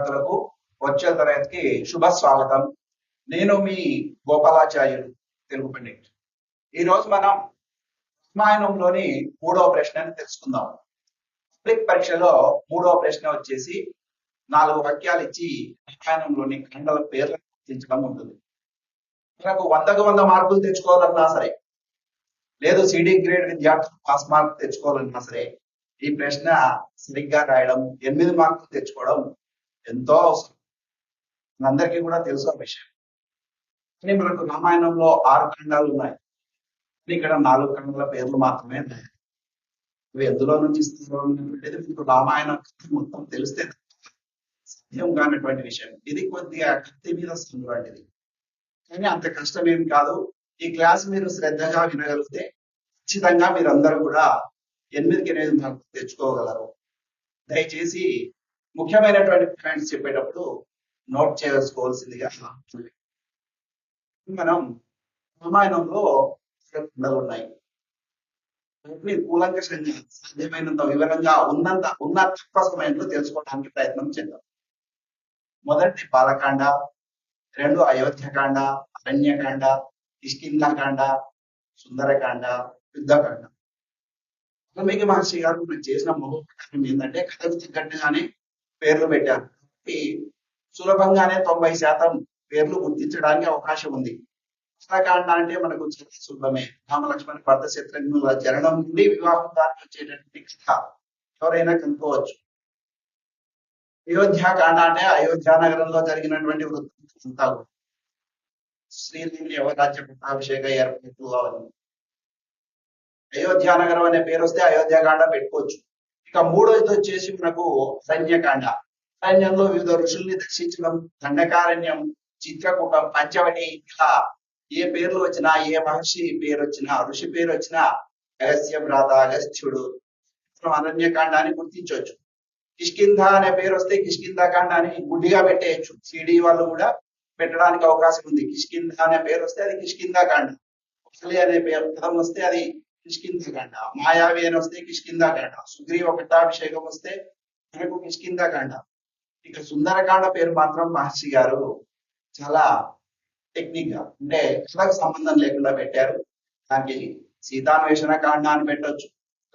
విద్యార్థులకు వచ్చే తరగతికి శుభ స్వాగతం నేను మీ గోపాలాచార్యుడు తెలుగు పండిట్. ఈ రోజు మనం రామాయణంలోని మూడవ ప్రశ్నని తెలుసుకుందాం. పబ్లిక్ పరీక్షలో మూడవ ప్రశ్న వచ్చేసి నాలుగు వాక్యాలు ఇచ్చి రామాయణంలోని ఖండల పేర్లు గుర్తించడం ఉంటుంది. మనకు వందకు వంద మార్కులు తెచ్చుకోవాలన్నా సరే లేదు సిడి గ్రేడ్ విద్యార్థులు పాస్ మార్క్ తెచ్చుకోవాలన్నా సరే ఈ ప్రశ్న సరిగ్గా రాయడం ఎనిమిది మార్కులు తెచ్చుకోవడం ఎంతో అవసరం. అందరికీ కూడా తెలుసు ఆ విషయం. కానీ మనకు రామాయణంలో ఆరు ఖండాలు ఉన్నాయి. ఇక్కడ నాలుగు ఖండాల పేర్లు మాత్రమే ఉన్నాయి. ఇవి ఎందులో నుంచి ఇస్తారో అనేది మీకు రామాయణ కథ మొత్తం తెలిస్తే సాధ్యం కానటువంటి విషయం. ఇది కొద్దిగా కత్తి మీద వస్తుంది లాంటిది. కానీ అంత కష్టం ఏం కాదు. ఈ క్లాస్ మీరు శ్రద్ధగా వినగలిగితే ఖచ్చితంగా మీరందరూ కూడా ఎనిమిదికి ఎనిమిది మార్కులు తెచ్చుకోగలరు. దయచేసి ముఖ్యమైనటువంటి పాయింట్స్ చెప్పేటప్పుడు నోట్ చేసుకోవాల్సిందిగా మనం రామాయణంలో కుండలు ఉన్నాయి. వాటిని కూలంకషంగా సాధ్యమైనంత వివరంగా ఉన్నంత ఉన్న తక్కువ సమయంలో తెలుసుకోవడానికి ప్రయత్నం చేద్దాం. మొదటి బాలకాండ రెండు అయోధ్యకాండ అరణ్యకాండ ఇష్కిందాకాండ సుందరకాండ యుద్ధకాండ. వాల్మీకి మహర్షి గారు మనకు చేసిన మహోపకారం ఏంటంటే కథకు తగ్గట్టుగానే పేర్లు పెట్టారు కాబట్టి సులభంగానే తొంభై శాతం పేర్లు గుర్తించడానికి అవకాశం ఉంది. ఉత్తరాఖండ అంటే మనకు చాలా సులభమే. రామలక్ష్మణ్ భర్త శత్రుఘ్నుల జననం నుండి వివాహం దానికి వచ్చేటటువంటి కథ. ఎవరైనా కనుక్కోవచ్చు. అయోధ్యాకాండ అంటే అయోధ్యా నగరంలో జరిగినటువంటి వృత్తాంతం అంతా శ్రీరాముని యువరాజ్య పట్టాభిషేక ఏర్పాటు అవన్నీ. అయోధ్యా నగరం అనే పేరు వస్తే అయోధ్యకాండ పెట్టుకోవచ్చు. ఇక మూడోది వచ్చేసి మనకు అరణ్యకాండ సైన్యంలో వివిధ ఋషుల్ని దర్శించడం దండకారణ్యం చిత్రకూటం పంచవటి ఇలా ఏ పేర్లు వచ్చినా ఏ మహర్షి పేరు వచ్చినా ఋషి పేరు వచ్చినా అగస్య భ్రాత అగస్త్యుడు మనం అరణ్యకాండాన్ని గుర్తించవచ్చు. కిష్కింధ అనే పేరు వస్తే కిష్కింధ కాండాన్ని గుడ్డిగా పెట్టేయచ్చు. సిడి వాళ్ళు కూడా పెట్టడానికి అవకాశం ఉంది. కిష్కింధ అనే పేరు వస్తే అది కిష్కింధ కాండ. వాలి అనే పేరు పదం వస్తే అది కిష్కింధ మాయావి అని వస్తే కిష్కింధ కాండ సుగ్రీవ పట్టాభిషేకం వస్తే మనకు కిష్కింధ ఇక సుందరకాండ పేరు మాత్రం మహర్షి గారు చాలా టెక్నిక్గా అంటే కథకు సంబంధం లేకుండా పెట్టారు. దానికి సీతాన్వేషణ కాండ అని పెట్టొచ్చు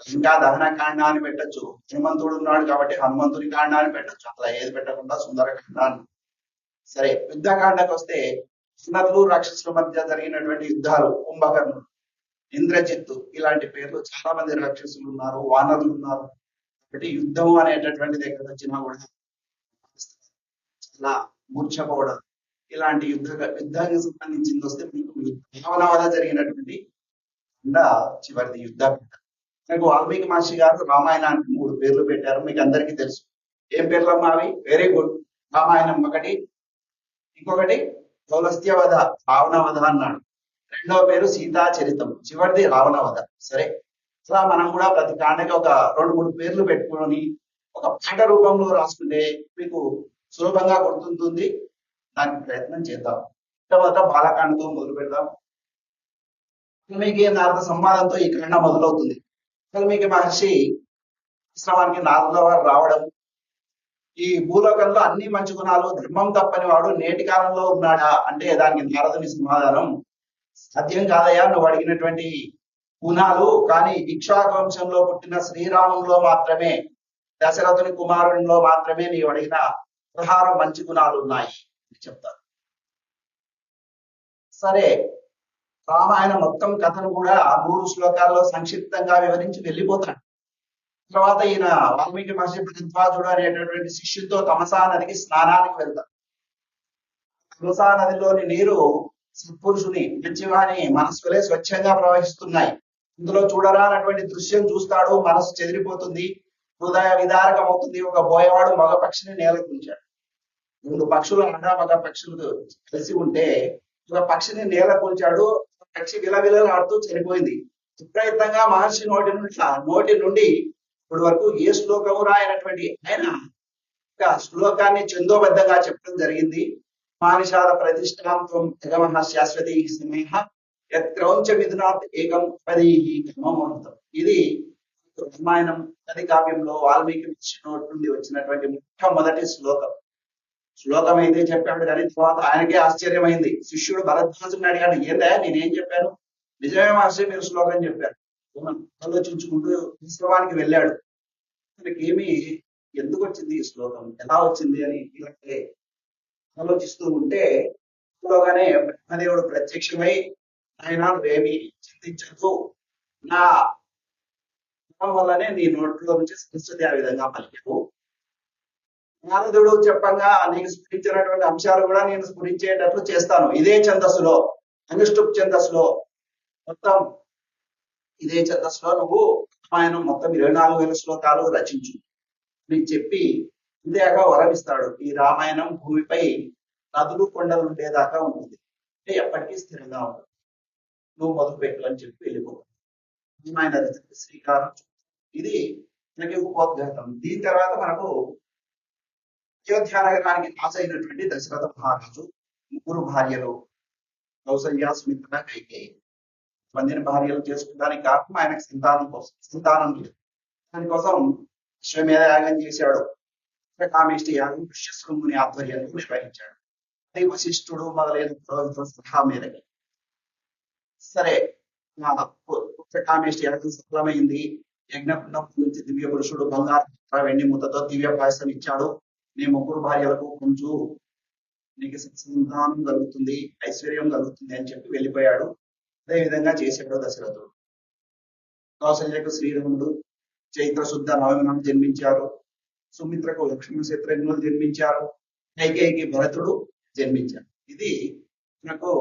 ఇంకా దహన కాండ అని పెట్టొచ్చు. హనుమంతుడు ఉన్నాడు కాబట్టి హనుమంతుని కాండ అని పెట్టొచ్చు. అట్లా ఏది పెట్టకుండా సుందరకాండ అని సరే యుద్ధకాండకు వస్తే సునరులు రాక్షసుల మధ్య జరిగినటువంటి యుద్ధాలు కుంభకర్ణుడు ఇంద్రజిత్తు ఇలాంటి పేర్లు చాలా మంది రాక్షసులు ఉన్నారు వానరులు ఉన్నారు. కాబట్టి యుద్ధం అనేటటువంటిది ఎక్కడ వచ్చినా కూడా చాలా మూర్ఛపోవడం ఇలాంటి యుద్ధ యుద్ధానికి సంబంధించింది వస్తే మీకు భావనవద జరిగినటువంటి చివరిది యుద్ధ నాకు వాల్మీకి మహర్షి గారు రామాయణానికి మూడు పేర్లు పెట్టారు మీకు అందరికీ తెలుసు. ఏం పేర్లమ్మా అవి? వెరీ గుడ్ రామాయణం ఒకటి ఇంకొకటి పౌలస్త్యవధ రావణవధ అన్నాడు. రెండో పేరు సీతా చరితం. చివరిది రావణవధ. సరే? అలా మనం కూడా ప్రతి కాండకి ఒక రెండు మూడు పేర్లు పెట్టుకొని ఒక పాట రూపంలో రాసుకుంటే మీకు సులభంగా గుర్తుంటుంది. దానికి ప్రయత్నం చేద్దాం. తర్వాత బాలకాండతో మొదలు పెడదాం. వాల్మీకి నారద సంవాదంతో ఈ కాండ మొదలవుతుంది. వాల్మీకి మహర్షి ఆశ్రమానికి నారద వారు రావడం ఈ భూలోకంలో అన్ని మంచి గుణాలు ధర్మం తప్పని వాడు నేటి కాలంలో ఉన్నాడా అంటే దానికి నారదుని సమాధానం సాధ్యం కాదయ్యా నువ్వు అడిగినటువంటి గుణాలు కానీ ఇక్ష్వాకు వంశంలో పుట్టిన శ్రీరాములో మాత్రమే దశరథుని కుమారునిలో మాత్రమే నీవు అడిగిన పదహారు మంచి గుణాలు ఉన్నాయి అని చెప్తారు. సరే రామాయణ మొత్తం కథను కూడా నూరు శ్లోకాల్లో సంక్షిప్తంగా వివరించి వెళ్ళిపోతాడు. తర్వాత ఈయన వాల్మీకి మహర్షి భరద్వాజుడు అనేటటువంటి శిష్యుతో తమసా నదికి స్నానానికి వెళ్తారు తమసా నదిలోని నీరు సత్పురుషుని మంచివాని మనస్సులే స్వచ్ఛంగా ప్రవహిస్తున్నాయి. ఇందులో చూడరానటువంటి దృశ్యం చూస్తాడు మనసు చెదిరిపోతుంది హృదయ విదారకం అవుతుంది ఒక బోయవాడు మగ పక్షిని నేలకుంచాడు రెండు పక్షులు ఆడ మగ పక్షులు కలిసి ఉంటే ఒక పక్షిని నేల పక్షి విలవిలలాడుతూ చనిపోయింది. విపరీతంగా మహర్షి నోటి నుండి నోటి నుండి ఇప్పటి వరకు ఏ శ్లోకము రాయనటువంటి ఆయన ఒక శ్లోకాన్ని చందోబద్ధంగా చెప్పడం జరిగింది. మానిషాద ప్రతిష్టాంతం జగమహ శాశ్వతి సమయ యత్రౌంచ విధునాత్ ఏకం పది క్రమమూర్తం ఇది రామాయణం కది కావ్యంలో వాల్మీకి నోటి నుండి వచ్చినటువంటి మొట్టమొదటి శ్లోకం. శ్లోకం అయితే చెప్పాడు కానీ తర్వాత ఆయనకే ఆశ్చర్యమైంది. శిష్యుడు భరద్వాజుని అడిగాడు ఏందా నేనేం చెప్పాను? నిజమే మహర్షి మీరు శ్లోకం చెప్పారు. ఆలోచించుకుంటూ విశ్రమానికి వెళ్ళాడు. తనకేమి ఎందుకు వచ్చింది ఈ శ్లోకం? ఎలా వచ్చింది అని ఇలాగే ఆలోచిస్తూ ఉంటే లోగానే బ్రహ్మదేవుడు ప్రత్యక్షమై ఆయన నువ్వేమి చింతించదు నా వల్లనే నీ నోట్లో నుంచి సరస్వతి ఆ విధంగా పలికావు. నారదుడు చెప్పంగా నీకు స్ఫురించినటువంటి అంశాలు కూడా నేను స్ఫురించేటట్లు చేస్తాను. ఇదే ఛందస్సులో అనుష్ఠుప్ ఛందస్సులో మొత్తం ఇదే ఛందస్సులో నువ్వు రామాయణం మొత్తం ఇరవై నాలుగు వేల శ్లోకాలు రచించు అని చెప్పి ఇందాక వరమిస్తాడు. ఈ రామాయణం భూమిపై నదులు కొండలు ఉండేదాకా ఉంటుంది. అంటే ఎప్పటికీ స్థిరంగా ఉంటుంది. నువ్వు మొదలు పెట్టు అని చెప్పి వెళ్ళిపోవాలి శ్రీకారం ఇది మనకి ఉపోద్ఘాతం దీని తర్వాత మనకు అయోధ్య నగరానికి పాస్ అయినటువంటి దశరథ మహారాజు ముగ్గురు భార్యలు కౌసల్య సుమిత్ర కైకేయి. మందిని భార్యలు చేసుకోవడానికి కారణం ఆయనకు సంతానం కోసం. సంతానం లేదు. దానికోసం అశ్వమేధ యాగం చేశాడు. కామేష్టి యాగం పుష్యశృంగుని ఆధ్వర్యంలో నిర్వహించాడు అది వశిష్ఠుడు మొదలైన పురోహితుల సలహా మేరకి సరే కామేష్టి యాగం సఫలమైంది. యజ్ఞకుండం నుంచి దివ్య పురుషుడు బంగారు వెండి ముద్దతో దివ్య పాయసం ఇచ్చాడు. నీ ముగ్గురు భార్యలకు కొంచెం నీకు సంతానం కలుగుతుంది ఐశ్వర్యం కలుగుతుంది అని చెప్పి వెళ్ళిపోయాడు. అదే విధంగా చేశాడు దశరథుడు. కౌశల్యకు శ్రీరాముడు చైత్ర శుద్ధ నవమినం జన్మించారు. సుమిత్రకు లక్ష్మణ శత్రుఘ్నులు జన్మించారు. కైకేయికి భరతుడు జన్మించారు ఇది మనకు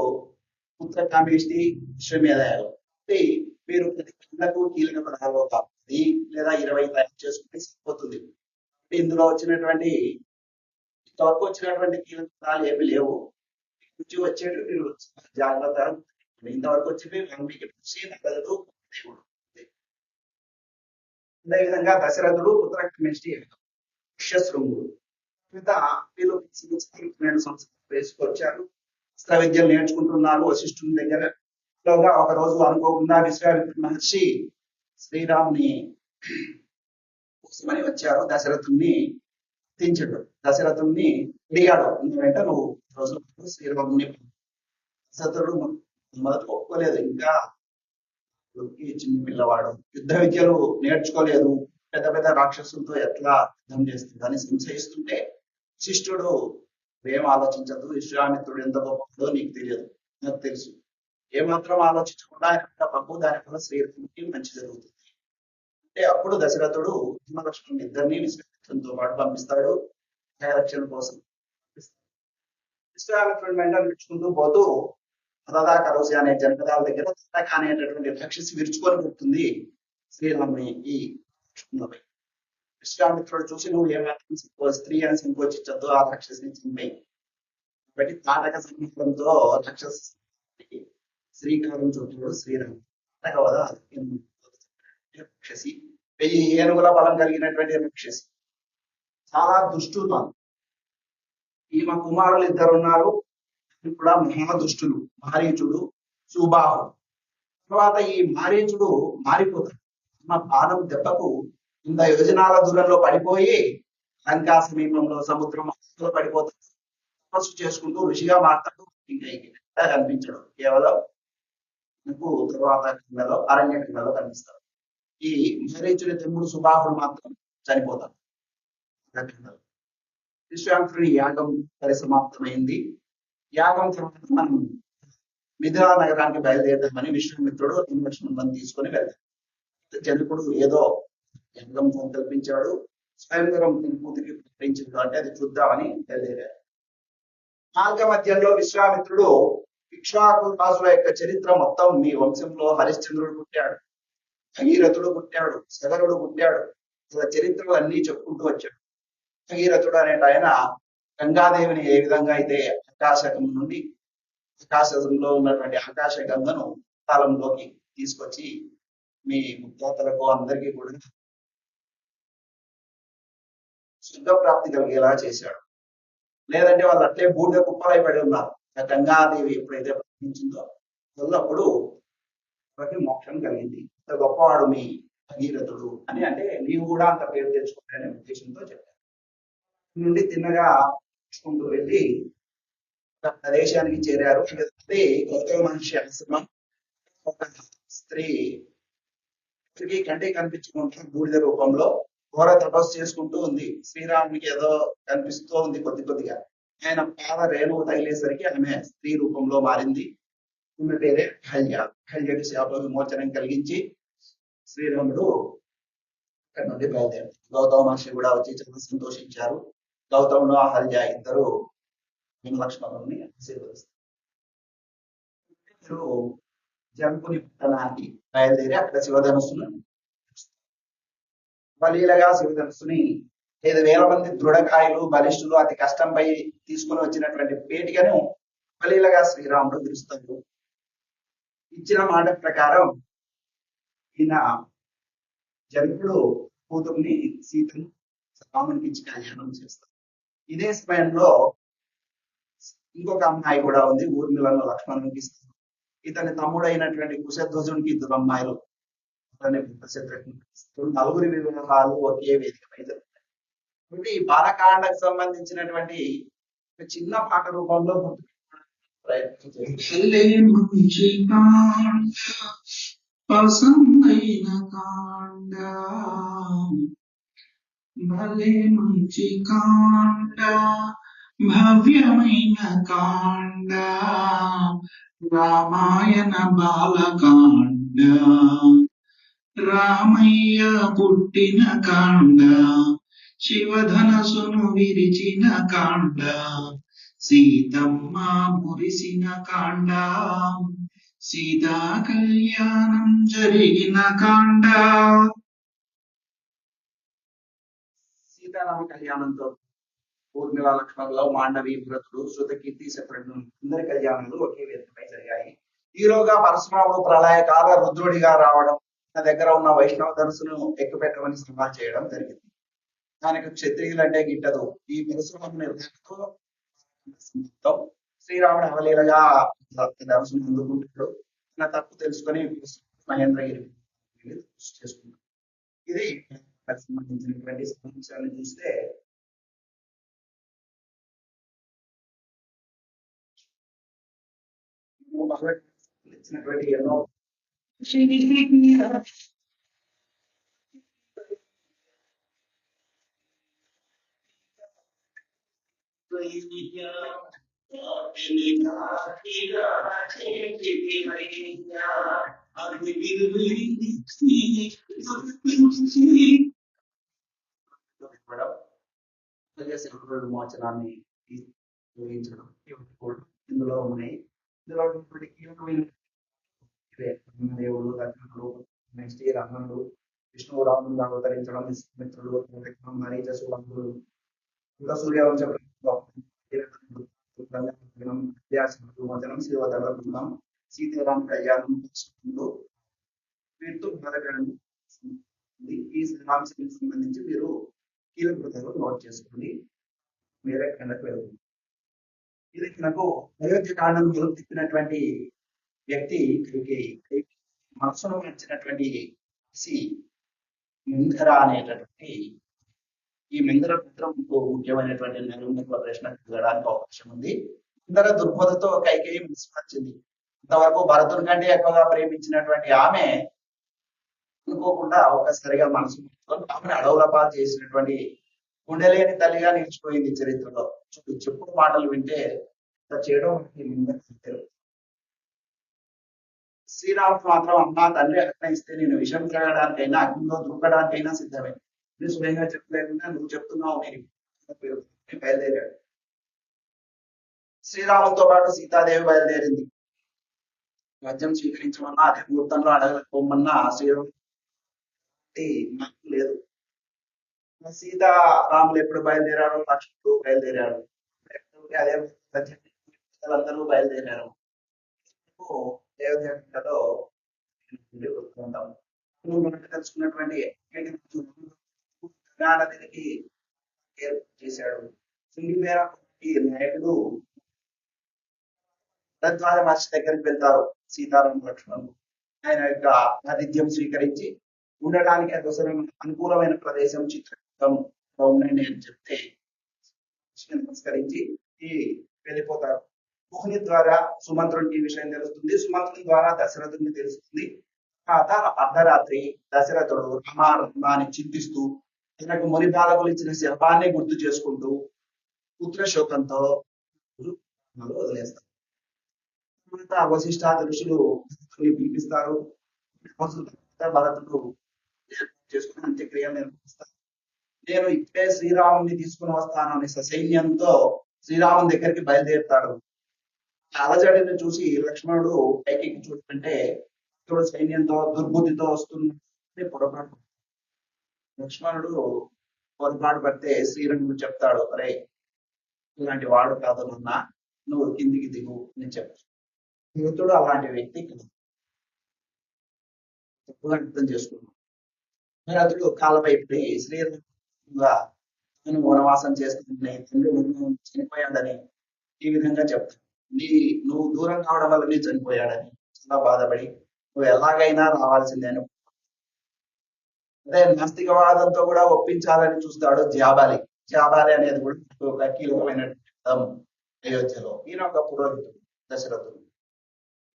పుత్ర కామేష్టి విశ్వమేధాయాలు. అంటే మీరు ప్రతి కళ్ళకు కీలక పదాలు ఒక పది లేదా ఇరవై తయారు చేసుకుంటే సరిపోతుంది. అంటే ఇందులో వచ్చినటువంటి ఇంతవరకు వచ్చినటువంటి కీలక పదాలు ఏమి లేవు. నుంచి వచ్చేవి మీరు జాగ్రత్త. ఇంతవరకు వచ్చేవి మీకు ఋషి దేవుడు అదేవిధంగా దశరథుడు పుత్ర కమేష్టి పుష్యశృంగుడు మిగత వీళ్ళు రెండు సంస్కృతి వేసుకొచ్చారు అస్త్ర విద్యలు నేర్చుకుంటున్నారు వశిష్ఠుని దగ్గర. లోగా ఒక రోజు అనుకోకుండా విశ్వామిత్ర మహర్షి శ్రీరాముని కోసమని వచ్చారు. దశరథుణ్ణి దించడు దశరథుణ్ణి అడిగాడు ఎందుకంటే నువ్వు రోజు శ్రీరాముని దశరథుడు మొదట ఒప్పుకోలేదు. ఇంకా ఈ చిన్న పిల్లవాడు. యుద్ధ విద్యలు నేర్చుకోలేదు. పెద్ద పెద్ద రాక్షసులతో ఎట్లా యుద్ధం చేస్తుంది అని సంశయిస్తుంటే శిష్యుడు ఏం ఆలోచించదు విశ్వామిత్రుడు ఎంత గొప్పదో నీకు తెలియదు నాకు తెలుసు. ఏమాత్రం ఆలోచించకుండా ఆయన పంపు దాని వల్ల శ్రీరామునికి మంచి జరుగుతుంది. అంటే అప్పుడు దశరథుడు హిమలక్ష్మణుని ఇద్దరిని విశ్వామిత్రునితో పాటు పంపిస్తాడు రక్షణ కోసం విశ్వామిత్రుని వెంట నడుచుకుంటూ పోతూ రథా కరోసి అనే జనపదాల దగ్గర తదక అనేటటువంటి రక్షసి విరుచుకొని పెడుతుంది శ్రీరాముని ఈ విశ్వామిత్రుడు చూసి నువ్వు ఏమాత్రం స్త్రీ అని సంకోచించద్దు ఆ రాక్షసిని కాబట్టి తాటక సంగీతంతో రాక్షస శ్రీకారం చూపుతాడు శ్రీరామ్ తాటక రాక్షసి. వెయ్యి ఏనుగుల బలం కలిగినటువంటి రాక్షసి. చాలా దుష్టులు ఈమె కుమారులు ఇద్దరు ఉన్నారు కూడా మహా దుష్టులు మారీచుడు సుబాహు. తర్వాత ఈ మారీచుడు మారిపోతాడు. మా పాదం దెబ్బకు ఇంత యోజనాల దూరంలో పడిపోయి లంకా సమీపంలో సముద్రం పడిపోతాడు తపస్సు చేసుకుంటూ ఋషిగా మారుతాడు ఇంకా ఇక్కడ కనిపించడు. కేవలం మనకు తర్వాత క్రిందలో అరణ్య క్రిందలో కనిపిస్తాడు. ఈ మారీచుడి తమ్ముడు సుబాహుడు మాత్రం చనిపోతాడు ఆ యాగం పరిసమాప్తమైంది. యాగం తర్వాత మనం మిథిలా నగరానికి బయలుదేరదామని విశ్వామిత్రుడు లక్ష్మణులను తీసుకొని వెళ్తాడు. జనకుడు ఏదో యాగం సంకల్పించాడు స్వయంవరం కూతురికి అంటే అది చూద్దామని బయలుదేరారు. మార్గ మధ్యంలో విశ్వామిత్రుడు ఇక్ష్వాకు రాజుల యొక్క చరిత్ర మొత్తం మీ వంశంలో హరిశ్చంద్రుడు పుట్టాడు భగీరథుడు పుట్టాడు సగరుడు పుట్టాడు ఇలా చరిత్రలు అన్ని చెప్పుకుంటూ వచ్చాడు. భగీరథుడు అనే ఆయన గంగాదేవిని ఏ విధంగా అయితే ఆకాశకం నుండి ఆకాశంలో ఉన్నటువంటి ఆకాశ గంగను కాలంలోకి తీసుకొచ్చి మీ ముఖ్యాతలకు అందరికీ కూడా శుద్ధ ప్రాప్తి కలిగేలా చేశాడు. లేదంటే వాళ్ళు అట్లే బూడిద కుప్పలై పడి ఉన్నారు. ఆ గంగాదేవి ఎప్పుడైతే ప్రకటించిందో అప్పుడు వాళ్ళకి మోక్షం కలిగింది. ఇంత గొప్పవాడు మీ భగీరథుడు అని అంటే నీవు కూడా అంత పేరు తెచ్చుకుంటానే ఉద్దేశంతో చెప్పారు. నుండి తిన్నగా తీసుకుంటూ వెళ్ళి ప్రదేశానికి చేరారు. అది గౌతమ మహర్షి ఆశ్రమం ఒక స్త్రీ స్త్రీకి కంటే కనిపించకుండా బూడిద రూపంలో ఘోర తపస్సు చేసుకుంటూ ఉంది. శ్రీరామునికి ఏదో కనిపిస్తూ ఉంది కొద్ది కొద్దిగా. ఆయన పాద రేణువు తగిలేసరికి ఆమె స్త్రీ రూపంలో మారింది. ఈమె పేరే హల్య హల్యకి శాప విమోచనం కలిగించి శ్రీరాముడు అక్కడ నుండి బయలుదేరారు గౌతమ మహర్షి కూడా వచ్చి చాలా సంతోషించారు. గౌతముడు ఆ హల్య ఇద్దరు భీమలక్ష్మణుని ఆశీర్వదిస్తారు. జంపుని పట్టణానికి బయలుదేరి అక్కడ శివధనుసును బలీలగా శివధనుసుని ఐదు వేల మంది దృఢకాయలు బలిష్ఠులు అతి కష్టంపై తీసుకుని వచ్చినటువంటి పేటికను బలీలగా శ్రీరాముడు పిలుస్తాడు ఇచ్చిన మాట ప్రకారం ఈయన జనకుడు కూతుర్ని సీతను రామునికి ఇచ్చి కళ్యాణం చేస్తారు ఇదే సమయంలో ఇంకొక అమ్మాయి కూడా ఉంది ఊర్మిళను లక్ష్మణునికి ఇస్తారు ఇతని తమ్ముడైనటువంటి కుశధ్వజునికి ఇద్దరు అమ్మాయిలు అతని పెద్ద శత్రుఘ్నునికి నలుగురి వివాహాలు ఒకే వేదిక మీద జరుగుతాయి. కాబట్టి ఈ బాలకాండకు సంబంధించినటువంటి చిన్న పాట రూపంలో ప్రయత్నం చేస్తాను భలే మంచి కాండ భవ్యమైన కాండ రామాయణ బాలకాండ రామయ్య పుట్టిన కాండ శివధనసును విరిచిన కాండ సీతమ్మ మురిసిన కాండ సీతా కళ్యాణం జరిగిన కాండ. సీతారామ కళ్యాణంతో ఊర్మిళ లక్ష్మణులు మాండవి వ్రతుడు శృతకీర్తి శత్రుఘ్నుడు అందరి కళ్యాణంలో ఒకే వేదికపై జరిగాయి. ఈలోగా పరశురాముడు ప్రళయకాల రుద్రుడిగా రావడం నా దగ్గర ఉన్న వైష్ణవ ధనుసును ఎక్కుపెట్టమని సినిమాలు చేయడం జరిగింది. దానికి క్షత్రియులు అంటే గిట్టదు. ఈ పరశురాముని నిర్ణయంతో శ్రీరాముడు అవలీలగా ధనుసును అందుకుంటాడు. నా తప్పు తెలుసుకొని మహేంద్రగిరి కృషి చేసుకున్నాడు ఇది సంబంధించినటువంటి సమస్యలను చూస్తే భగవద్గీతలో ఇచ్చినటువంటి ఎన్నో ఇవ్వడం అలాగే శంకరుడు విమోచనాన్ని ఉపయోగించడం ఇవన్నీ కూడా ఇందులో ఉన్నాయి ఇందులో ఉన్నటువంటి కీలకమైన ఇవే దేవుడు దక్షిణుడు నెక్స్ట్ ఈ రమణుడు విష్ణువు రాముడు అవతరించడం మిత్రుడు మరీచ సులంకుడు ఇంకా సూర్యవంశ విమోచనం శివధరం సీతారామ కళ్యాణం వీటితో మొదలగడం ఈ శ్రీరామచంద్రునికి సంబంధించి మీరు కీలక కృతలు నోట్ చేసుకోండి. మీరే కిందకు వెళ్తుంది. ఇది మనకు అయోధ్య కాండం గెలుపు తిప్పినటువంటి వ్యక్తి కైకేయి మనసును మార్చినటువంటి సి మిందర అనేటటువంటి ఈ మిందర పుత్రంతో ముఖ్యమైనటువంటి నిర్మిత ప్రశ్న తిరగడానికి అవకాశం ఉంది. ఇందర దుర్బోధతో కైకేయి విస్మరించింది ఇంతవరకు భరతుని కంటే ఎక్కువగా ప్రేమించినటువంటి ఆమె అనుకోకుండా ఒకసారిగా మనసు మార్చుకొని ఆమెను అడవుల పాలు చేసినటువంటి గుండెలేని తల్లిగా నిలిచిపోయింది చరిత్రలో. చూడు చెప్పుడు మాటలు వింటే ఇట్లా చేయడం శ్రీరాముడు మాత్రం అమ్మ తండ్రి అక్కడ ఇస్తే నేను విషం కలగడానికైనా అగ్నిలో దూకడానికైనా సిద్ధమే నేను స్వయంగా చెప్పలేకుండా నువ్వు చెప్తున్నావు నేను బయలుదేరాడు. శ్రీరాముతో పాటు సీతాదేవి బయలుదేరింది. రాజ్యం స్వీకరించమన్నా అదే ముహూర్తంలో అడగలకు లేదు. సీత రాములు ఎప్పుడు బయలుదేరారు లక్ష్మణుడు బయలుదేరారు. అదే అందరూ బయలుదేరారు. దేవదేవతలో వస్తుంటాం. మనకు తెలుసుకున్నటువంటి గంగానదికి ఏర్పాటు చేశాడు. సింగిమేర నాయకుడు తద్వార మహర్షి దగ్గరికి వెళ్తారు సీతారాం లక్ష్మణుడు. ఆయన యొక్క ఆతిథ్యం స్వీకరించి ఉండడానికి అదొసరం అనుకూలమైన ప్రదేశం చిత్రకూటం ఉండండి అని చెప్తే నమస్కరించి వెళ్ళిపోతారు. కుహుని ద్వారా సుమంత్రునికి విషయం తెలుస్తుంది. సుమంత్రుని ద్వారా దశరథుని తెలుస్తుంది. తర్వాత అర్ధరాత్రి దశరథుడు రమా రమ అని చింతిస్తూ తనకు ముని బాలకులు ఇచ్చిన శిల్పాన్ని గుర్తు చేసుకుంటూ పుత్ర శోకంతో వదిలేస్తారు. తర్వాత వశిష్ఠాది ఋషులు పిలిపిస్తారు భరతుడు చేసుకుని అంత్యక్రియ నిర్వహిస్తారు. నేను ఇప్పుడే శ్రీరాముని తీసుకుని వస్తాను అనే సైన్యంతో శ్రీరాముని దగ్గరికి బయలుదేరుతాడు. అలజడిని చూసి లక్ష్మణుడు పైకి చూస్తుంటే భక్తుడు సైన్యంతో దుర్బుద్ధితో వస్తుంది పొరపాటు. లక్ష్మణుడు పొరపాటు పడితే శ్రీరంగుడు చెప్తాడు అరే ఇలాంటి వాడు కాదు నాన్న నువ్వు కిందికి దిగు అని చెప్తాడు యువతుడు అలాంటి వ్యక్తి కాదు. తప్పుగా అర్థం చేసుకున్నాడు. మరి అతడు పడి శ్రీరంగు నేను వనవాసం చేస్తున్న తండ్రి చనిపోయాడని ఈ విధంగా చెప్తాను నీ నువ్వు దూరం కావడం వల్లనే చనిపోయాడని చాలా బాధపడి నువ్వు ఎలాగైనా రావాల్సిందే అని అదే నాస్తికవాదంతో కూడా ఒప్పించాలని చూస్తాడు జాబాలి జాబాలి అనేది కూడా కీలకమైన పదం అయోధ్యలో ఈయన ఒక పురోహితుడు దశరథుడు.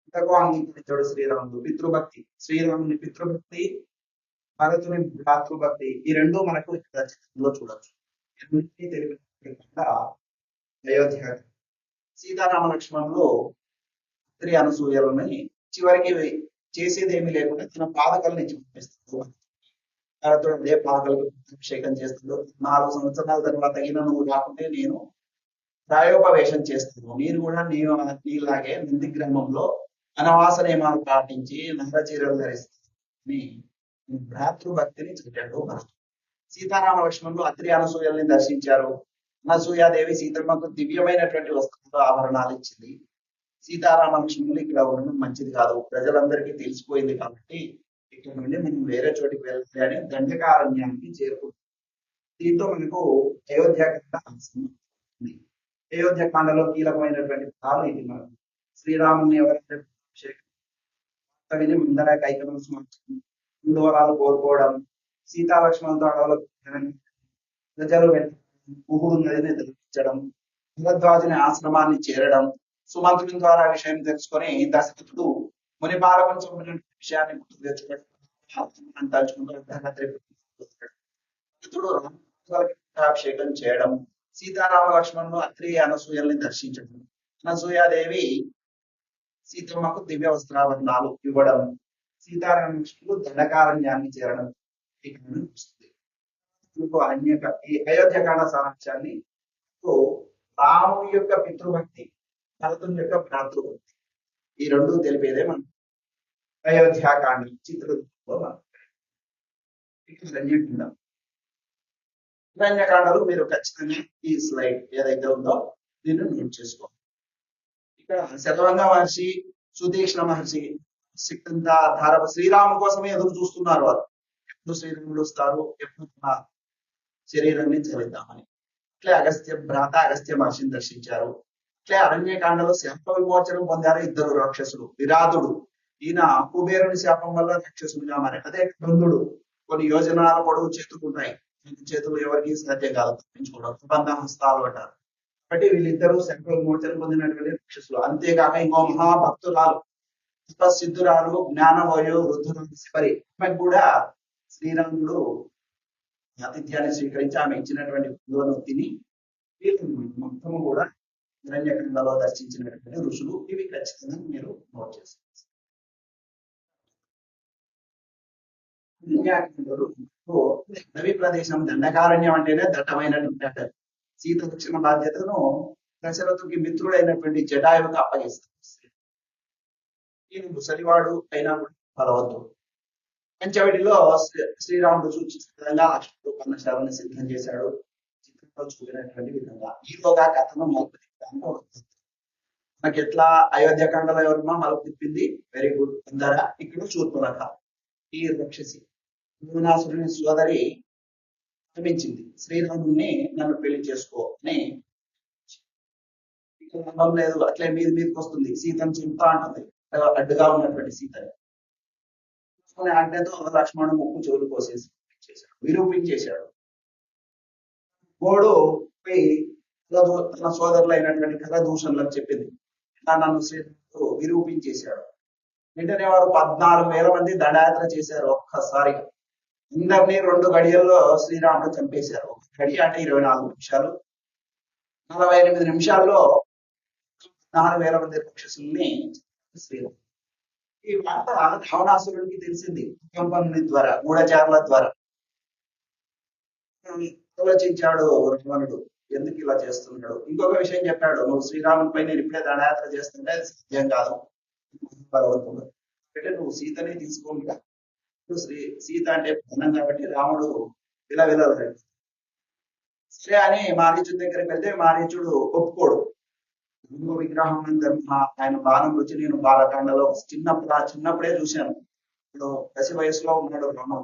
ఇంతకు అంగీకరించాడు శ్రీరాముడు. పితృభక్తి. శ్రీరాముని పితృభక్తి భరతుని భ్రాతృభక్తి ఈ రెండు మనకు ఇక్కడ చిత్రంలో చూడొచ్చు. అయోధ్య సీతారామ లక్ష్మణులు స్త్రీ అనసూయలని చివరికి చేసేది ఏమీ లేకుండా తన పాదకల్ని చూపిస్తాడు భరతుడు అదే పాదకలకు అభిషేకం చేస్తాడు. నాలుగు సంవత్సరాల తర్వాత తగిన నువ్వు రాకుంటే నేను ప్రాయోపవేశం చేస్తాను. మీరు కూడా నేను నీలాగే నంది గ్రామంలో అనవాస నియమాలు పాటించి నగరచీరలు ధరిస్తాను. అని భ్రాతృభక్తిని చెప్పాడు సీతారామ లక్ష్మణులు అత్రి అనసూయల్ని దర్శించారు. అనసూయాదేవి సీతమ్మకు దివ్యమైనటువంటి వస్త్రాలు ఆభరణాలు ఇచ్చింది. సీతారామ లక్ష్మణులు ఇక్కడ ఉండడం మంచిది కాదు. ప్రజలందరికీ తెలిసిపోయింది కాబట్టి ఇక్కడ నుండి మనం వేరే చోటికి వెళ్ళాలి అని దండకారణ్యానికి చేరుకుంటాం దీంతో మనకు అయోధ్యకాండ అయోధ్యకాండలో కీలకమైనటువంటి పదాలు ఇది మనం శ్రీరాముని ఎవరైతే అభిషేకం విని ముందర కైకలం సమర్చడం ముందు వరాలు కోరుకోవడం సీతాలక్ష్మణులతో అడవులు ప్రజలు ముహుడు నదిని దర్శించడం భరద్వాజుని ఆశ్రమాన్ని చేరడం సుమంత్రుని ద్వారా విషయం తెలుసుకొని దశరథుడు ముని బాలకుని చంపిన విషయాన్ని గుర్తు తెచ్చుకోవడం తలుచుకుంటూ అభిషేకం చేయడం సీతారామ లక్ష్మణులు అత్రి అనసూయల్ని దర్శించడం అనసూయాదేవి సీతమ్మకు దివ్య వస్త్రాభరణాలు ఇవ్వడం సీతారామ కృష్ణుడు దండకారణ్యాన్ని చేరడం వస్తుంది. అన్యక ఈ అయోధ్యకాండ సారాంశాన్ని రాముని యొక్క పితృభక్తి భరతుని యొక్క భ్రాతృభక్తి ఈ రెండు తెలిపేదే మనం అయోధ్యాకాండ చిత్రలో మనం రణ్యకాండం మీరు ఖచ్చితంగా ఈ స్లైడ్ ఏదైతే ఉందో దీన్ని నోట్ చేసుకోండి ఇక్కడ శతవంగ మహర్షి సుదీక్షణ మహర్షి శక్తంతా శ్రీరాము కోసమే ఎదురు చూస్తున్నారు వారు. ఎప్పుడు శ్రీరాముడు వస్తారు ఎప్పుడు తన శరీరాన్ని చదివిద్దామని అట్లే అగస్త్య భ్రాత అగస్త్య మహర్షిని దర్శించారు. అట్లే అరణ్యకాండలో శాప విమోచనం పొందారు ఇద్దరు రాక్షసులు. విరాధుడు. ఈయన కుబేరుని శాపం వల్ల రాక్షసులుగా మారాడు. అదే బంధుడు కొన్ని యోజనాల పొడవు చేతుకుంటాయి చేతులు ఎవరికి సాధ్యం కాదు. తప్పించుకోవడం. ప్రబంధ హస్తాలు అంటారు. కాబట్టి వీళ్ళిద్దరూ శంకర విమోచన పొందినటువంటి రాక్షసులు. అంతేకాక ఇంకో మహాభక్తురాలు. సిద్ధురాలు జ్ఞానవయు వృద్ధురాలు ఆమెకు కూడా శ్రీరాముడు ఆతిథ్యాన్ని స్వీకరించి ఆమె ఇచ్చినటువంటి విలువను తిని మొత్తము కూడా హిరణ్యకండలో దర్శించినటువంటి ఋషులు. ఇవి ఖచ్చితంగా మీరు నోట్ చేసుకోవచ్చు. అడవి ప్రదేశం దండకారణ్యం అంటేనే దట్టమైనటువంటి సీత రక్షణ బాధ్యతను దశరథుకి మిత్రుడైనటువంటి జటాయువుకు అప్పగిస్తారు. నేను ముసలివాడు అయినా కూడా బలవంతుడు పంచవడిలో శ్రీరాముడు సూచించిన విధంగా లక్ష్మణుడు పర్ణశాలను సిద్ధం చేశాడు. చిత్రంలో చూపినటువంటి విధంగా. ఈలోగా కథను మలుపు తిప్పడానికి మనకి ఎట్లా అయోధ్యకాండలో ఎవరన్నా మలుపు తిప్పింది వెరీ గుడ్. అందర ఇక్కడ శూర్పణఖ ఈ రక్షసి. భువనాసురుని సోదరి క్షమించింది శ్రీరాముడిని నన్ను పెళ్ళి చేసుకో అని ఇక్కడ నమ్మం లేదు. అట్లే మీది మీదకి వస్తుంది. సీతను చంపుతా అంటుంది. అడ్డుగా ఉన్నటువంటి సీతని. చూసుకునే ఆజ్ఞతో లక్ష్మణుడు ముక్కు చెవులు కోసేసి చేశాడు విరూపించేశాడు. గోడు పోయి కలదు- తన సోదరులైనటువంటి కలదూషణలకు చెప్పింది ఇలా నన్ను విరూపించేశాడు. వెంటనే వారు పద్నాలుగు వేల మంది దండయాత్ర చేశారు ఒక్కసారి. అందరినీ రెండు గడియల్లో శ్రీరాముడు చంపేశారు. ఒక గడి అంటే ఇరవై నాలుగు నిమిషాలు. నలభై ఎనిమిది నిమిషాల్లో నాలుగు వేల మంది రాక్షసుల్ని శ్రీరాముడు ఈ వార్త రావణాసురుడికి తెలిసింది. కంపనుని ద్వారా గూఢచారుల ద్వారా. ఆలోచించాడు రావణుడు ఎందుకు ఇలా చేస్తున్నాడు? ఇంకొక విషయం చెప్పాడు. నువ్వు శ్రీరాముడిపై నేను ఇప్పుడే దండయాత్ర చేస్తుంటే అది సాధ్యం కాదు అంటే నువ్వు సీతని తీసుకుంటా నువ్వు శ్రీ సీత అంటే ధనం కాబట్టి రాముడు విలవిలలాడు సరే అని మారీచుడి దగ్గరికి వెళ్తే మారీచుడు ఒప్పుకోడు. ఇంకో విగ్రహం ఆయన బాణం వచ్చి నేను బాలకాండలో చిన్నప్పుడు ఆ చిన్నప్పుడే చూశాను. ఇప్పుడు దశ వయసులో ఉన్నాడు రుణం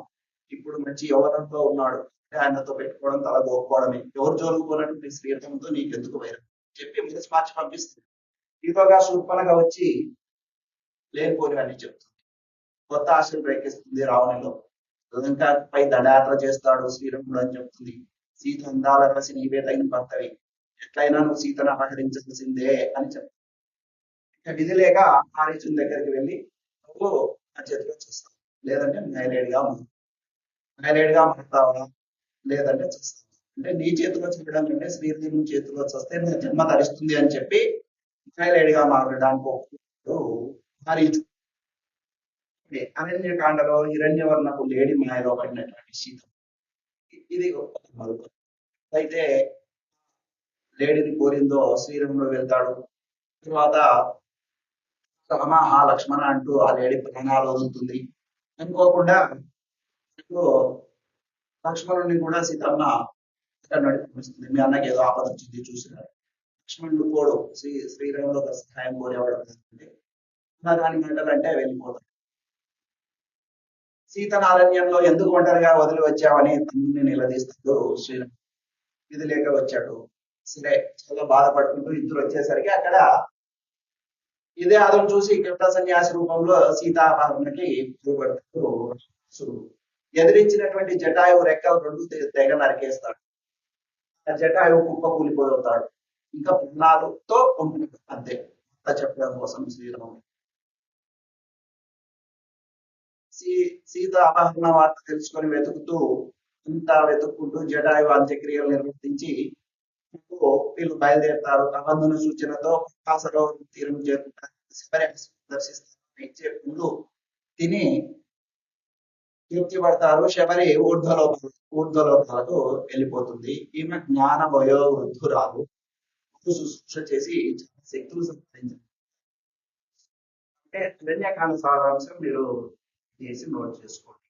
ఇప్పుడు మంచి యవనంతో ఉన్నాడు. ఆయనతో పెట్టుకోవడం తల గోపుకోవడమే ఎవరు జోలుకున్నటువంటి శ్రీరంగంతో నీకు ఎందుకు వైరం? చెప్పి మెసేజ్ మార్చి పంపిస్తుంది. ఈలోగా శూర్పణగా వచ్చి లేనిపోని అని చెప్తుంది. కొత్త ఆశలు ప్రయత్నిస్తుంది రావణిలో పై దండయాత్ర చేస్తాడు శ్రీరంగుడు అని చెప్తుంది. సీత అందాల రాసి నీవే తగిన భర్తవి. ఎట్లయినా నువ్వు సీతను అపహరించాల్సిందే అని చెప్తాను ఇక విధి లేక ఆరీచుని దగ్గరికి వెళ్ళి నువ్వు నా చేతిలో చేస్తావు. లేదంటే మైలేడ్గా మైలేడ్గా మారుతావా? లేదంటే చేస్తావు? అంటే నీ చేతిలో చేయడం కంటే శ్రీరాముని చేతిలో చేస్తే నా జన్మ తరిస్తుంది అని చెప్పి మైలేడ్గా మారడానికి ఒప్పుకున్నాడు ఆరీచు అరణ్యకాండలో హిరణ్యవర్ణకు లేడి మాయలో పడినటువంటి సీత. ఇది గొప్ప మరుపు అయితే లేడిని కోరిందో శ్రీరంగంలో వెళ్తాడు. తర్వాత రామ లక్ష్మణ అంటూ ఆ లేడి ప్రాణాలు వదులుతుంది. అనుకోకుండా లక్ష్మణుని కూడా సీతమ్మ అక్కడ నడిపిస్తుంది. మీ అన్నకి ఏదో ఆపద వచ్చింది చూసినారు. లక్ష్మణుడు పోడు. శ్రీ శ్రీరంగంలో సహాయం కోరేవాడు అంటే దాని గంటలంటే వెళ్ళిపోతాడు. సీతను అరణ్యంలో ఎందుకు ఒంటరిగా వదిలి వచ్చావని తమ్ముని నిలదీస్తాడు శ్రీరామ్ ఇది లేక వచ్చాడు. సరే చాలా బాధపడుకుంటూ ఇద్దరు వచ్చేసరికి అక్కడ ఇదే అదను చూసి కృష్ణ సన్యాసి రూపంలో సీతాపహరణకి భయపడుతూ ఎదిరించినటువంటి జటాయువు రెక్కలు రెండు తెగ నరికేస్తాడు. ఆ జటాయువు కుప్ప కూలిపోతాడు. ఇంకా ప్రాణాలతో ఉంటుంది. అంతే. అంత చెప్పడం కోసం శ్రీరాముడు. సీ సీత అపహరణ వార్త తెలుసుకొని వెతుకుతూ ఇంత వెతుక్కుంటూ జటాయువు అంత్యక్రియలు నిర్వర్తించి వీళ్ళు బయలుదేరుతారు. ప్రబంధన సూచనతో సరోవరం తీరం చేరుకుంటారు శబరి దర్శిస్తారు ఇచ్చే ముందు తిని తృప్తి పడతారు శబరి ఊర్ధ్వలో ఊర్ధ్వలోకాలకు వెళ్ళిపోతుంది. ఈమె జ్ఞాన వయో వృద్ధురాలు శుశ్రూష చేసి చాలా శక్తులు సంపాదించారు. అంటే అరణ్యకాండ సారాంశం మీరు చేసి నోట్ చేసుకోండి.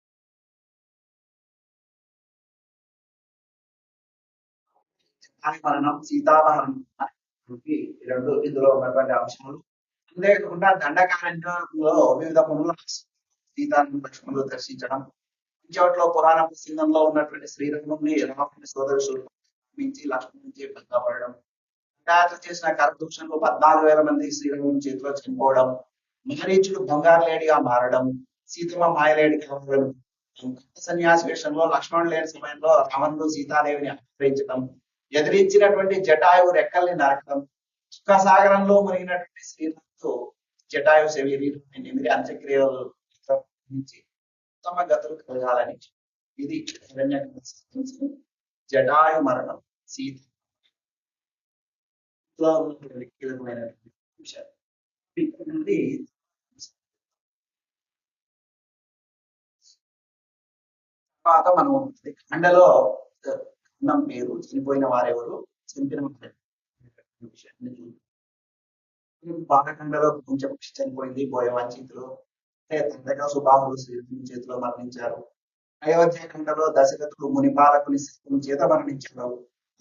మరణం సీతామరణం రెండు ఇందులో ఉన్నటువంటి అంశములు. అంతేకాకుండా దండకారణ్యంలో వివిధ పనుల సీతాను లక్ష్మణులు దర్శించడం. పంచవట్లో పురాణ ప్రసింగంలో ఉన్నటువంటి శ్రీరంగంని రాముని సోదరు మించి లక్ష్మణ్ నుంచి భంగపడడం దండయాత్ర చేసిన కరదూషణలు పద్నాలుగు వేల మంది శ్రీరంగం చేతిలో చనిపోవడం మహరీచుడు బంగారు లేడిగా మారడం. సీతమ్మ మాయలేడిగా మారడం సన్యాసి వేషంలో లక్ష్మణుడు లేని సమయంలో రావణుడు సీతాదేవిని ఆశ్రయించడం. ఎదిరించినటువంటి జటాయువు రెక్కల్ని నరకడం సుఖసాగరంలో మునిగినటువంటి శ్రీరాముడు జటాయు శరీరాన్ని నిమిరి అంత్యక్రియలు నిర్వహించి ఉత్తమ గతులు కలగాలని ఇది సాధించిన జటాయు మరణం సీత. ఉన్నటువంటి కీలకమైనటువంటి విషయాలు. ఇక్కడ నుండి తర్వాత మనం ఖండలో నమ్మేరు చనిపోయిన వారెవరు చనిపోయిన వారు. విషయాన్ని చూద్దాం. బాలఖండలో పంచపక్షి చనిపోయింది బోయవాన్ చేతిలో తండ్రిగా సుబాహుడు శ్రీరాముని చేతిలో మరణించారు. అయోధ్యఖండలో దశరథుడు మునిపాలకుని సైన్యం చేత మరణించారు.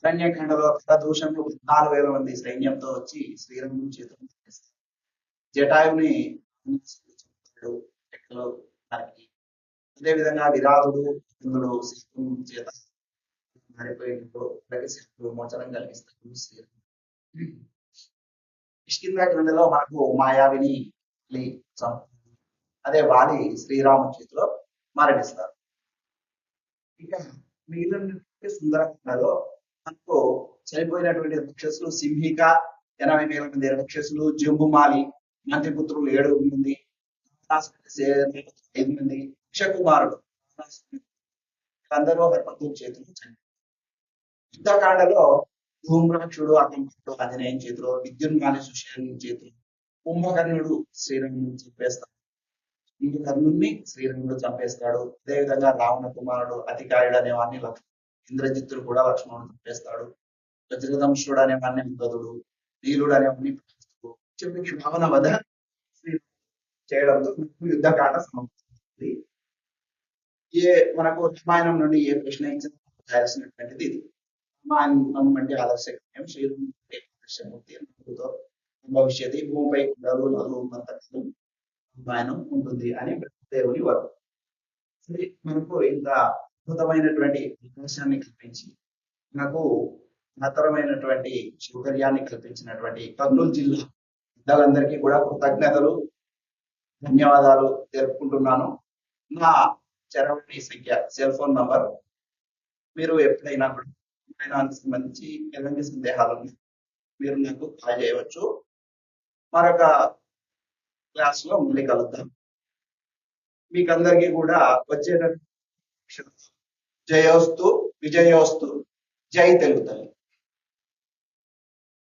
అరణ్యఖండలో కథదూషణలు నాలుగు వేల మంది సైన్యంతో వచ్చి శ్రీరంగం చేతులు జటాయుని అదేవిధంగా విరాధుడు ఇంద్రుడు శ్రీరాముని చేత మారిపోయినప్పుడు రహస్య మోచనం కలిగిస్తాడు శ్రీరాముడు గ్రంథంలో మనకు మాయావిని అదే వాలి శ్రీరాము చేతిలో మరణిస్తారు. ఇంకా మిగిలిన సుందరకాండలో మనకు చనిపోయినటువంటి రాక్షసులు సింహిక ఎనభై వేల మంది రాక్షసులు జంబుమాలి మంత్రిపుత్రులు ఏడు మంది ఐదు మంది కుమారుడు అందరూ హర్పతుల చేతులు చనిపోయారు. యుద్ధకాండలో ధూమ్రాక్షుడు అకంకుడు ఆంజనేయం చేతిలో విద్యున్మాలి సుశేను చేతిలో కుంభకర్ణుడు శ్రీరాముడు చంపేస్తాడు. కుంభకర్ణుడిని శ్రీరంగుడు చంపేస్తాడు. అదేవిధంగా రావణ కుమారుడు అధికారుడు అనేవాడిని లక్ష్మణుడు ఇంద్రజిత్తుడు కూడా లక్ష్మణుడు చంపేస్తాడు. వజ్రదంశుడు అనేవాడిని మృదుడు నీలుడు అనేవాడిని చెప్పి భావన వద చేయడంతో యుద్ధకాండ సమాప్తమవుతుంది. ఏ మనకు రామాయణం నుండి ఏ ప్రశ్న ఇచ్చిన చేయాల్సినటువంటిది ఇది. రామాయణం అంటే ఆదర్శకం శ్రీరాముడు అంటే ఆదర్శమూర్తి భవిష్యత్తు భూమిపై కుండలు నదులు మంతకులు ఉంటుంది అని దేవుని వరం. సరే మనకు ఇంత అద్భుతమైనటువంటి అవకాశాన్ని కల్పించి మనకు మహత్తరమైనటువంటి సౌకర్యాన్ని కల్పించినటువంటి కర్నూలు జిల్లా పెద్దలందరికీ కూడా కృతజ్ఞతలు ధన్యవాదాలు తెలుపుకుంటున్నాను నా చరవణి సంఖ్య సెల్ ఫోన్ నంబర్ మీరు ఎప్పుడైనా కూడా ఫైనాన్స్ సంబంధించి ఎలాంటి సందేహాలు మీరు నాకు కాల్ చేయవచ్చు మరొక క్లాస్లో మళ్ళీ కలుద్దాం. మీకు అందరికీ కూడా వచ్చేటట్టు జయోస్తు విజయోస్తు జై తెలుగు తల్లి.